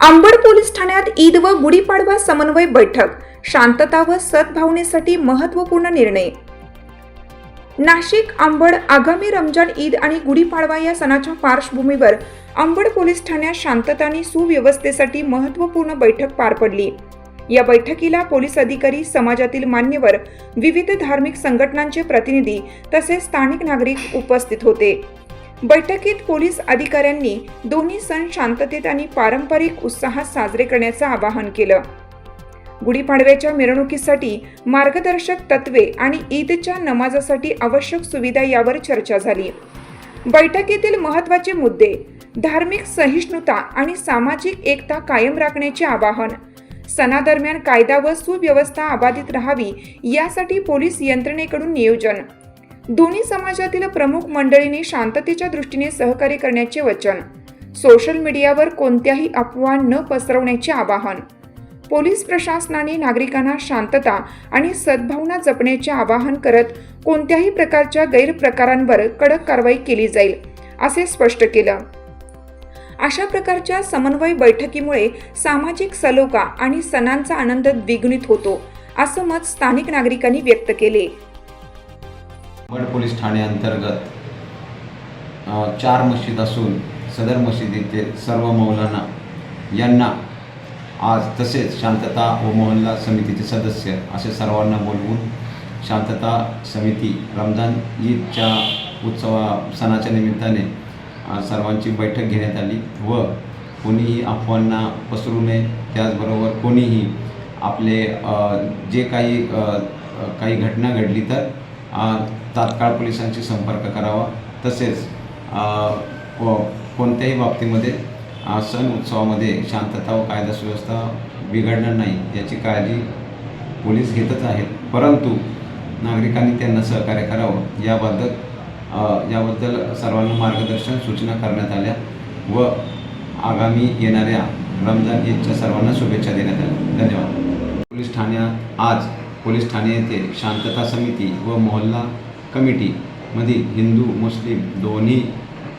Ambad police ठाण्यात ईद व गुढीपाडवा समन्वय बैठक शांतता व सद्भावनेसाठी महत्त्वपूर्ण निर्णय. नाशिक अंबड आगामी रमजान ईद आणि गुढीपाडवा या सणाच्या पार्श्वभूमीवर अंबड पोलीस ठाण्यात शांतता आणि सुव्यवस्थेसाठी महत्त्वपूर्ण बैठक पार पडली. या बैठकीला पोलीस अधिकारी समाजातील मान्यवर विविध धार्मिक संघटनांचे प्रतिनिधी तसेच स्थानिक नागरिक उपस्थित होते. बैठकीत पोलीस अधिकाऱ्यांनी दोन्ही सण शांततेत आणि पारंपरिक उत्साहात साजरे करण्याचं आवाहन केलं. गुढीपाडव्याच्या मिरवणुकीसाठी मार्गदर्शक तत्वे आणि ईदच्या नमाजासाठी आवश्यक सुविधा यावर चर्चा झाली. बैठकीतील महत्त्वाचे मुद्दे धार्मिक सहिष्णुता आणि सामाजिक एकता कायम राखण्याचे आवाहन सणादरम्यान कायदा व सुव्यवस्था अबाधित राहावी यासाठी पोलीस यंत्रणेकडून नियोजन दोन्ही समाजातील प्रमुख मंडळींनी शांततेच्या दृष्टीने सहकार्य करण्याचे वचन सोशल मीडियावर कोणत्याही अफवा न पसरवण्याचे आवाहन पोलीस प्रशासनाने नागरिकांना शांतता आणि सद्भावना जपण्याचे आवाहन करत कोणत्याही प्रकारच्या गैरप्रकारांवर कडक कारवाई केली जाईल असे स्पष्ट केलं. अशा प्रकारच्या समन्वय बैठकीमुळे सामाजिक सलोखा आणि सणांचा आनंद द्विगुणित होतो असं मत स्थानिक नागरिकांनी व्यक्त केले. मड पोलीस ठाण्याअंतर्गत अंतर्गत चार मशीद असून सदर मशिदीचे सर्व मौलाना यांना आज तसेच शांतता व मोहल्ला समितीचे सदस्य असे सर्वांना बोलवून शांतता समिती रमजान ईदच्या उत्सवा सणाच्या निमित्ताने सर्वांची बैठक घेण्यात आली व कोणीही अफवांना पसरू नये. त्याचबरोबर कोणीही आपले जे काही काही घटना घडली तर तात्काळ पोलिसांशी संपर्क करावा. तसेच को कोणत्याही बाबतीमध्ये सण उत्सवामध्ये शांतता व कायदा सुव्यवस्था बिघडणार नाही याची काळजी पोलीस घेतच आहेत. परंतु नागरिकांनी त्यांना सहकार्य करावं. याबद्दल याबद्दल सर्वांना मार्गदर्शन सूचना करण्यात आल्या व आगामी येणाऱ्या रमजान ईदच्या सर्वांना शुभेच्छा देण्यात आल्या. धन्यवाद. पोलीस ठाण्यात आज पोलीस ठाणे येथे शांतता समिती व मोहल्ला कमिटीमधील हिंदू मुस्लिम दोन्ही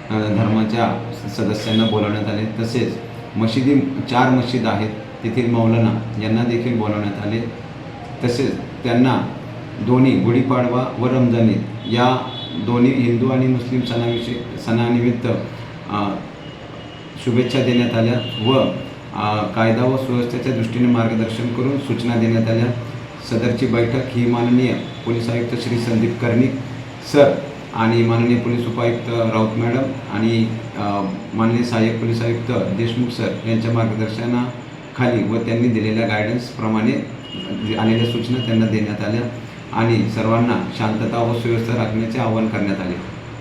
धर्माच्या स- सदस्यांना बोलावण्यात आले. तसेच मशिदी चार मशीद आहेत. तेथील मौलाना यांना देखील बोलावण्यात आले. तसेच त्यांना दोन्ही गुढीपाडवा व रमजान ईद या दोन्ही हिंदू आणि मुस्लिम सणाविषयी सणानिमित्त शुभेच्छा देण्यात आल्या व कायदा व सुव्यवस्थेच्या दृष्टीने मार्गदर्शन करून सूचना देण्यात आल्या. सदरची बैठक ही माननीय पोलीस आयुक्त श्री संदीप कर्णिक सर आणि माननीय पोलीस उपायुक्त राऊत मॅडम आणि माननीय सहाय्यक पोलीस आयुक्त देशमुख सर यांच्या मार्गदर्शनाखाली व त्यांनी दिलेल्या गायडन्सप्रमाणे आलेल्या सूचना त्यांना देण्यात आल्या आणि सर्वांना शांतता व सुव्यवस्था राखण्याचे आवाहन करण्यात आले.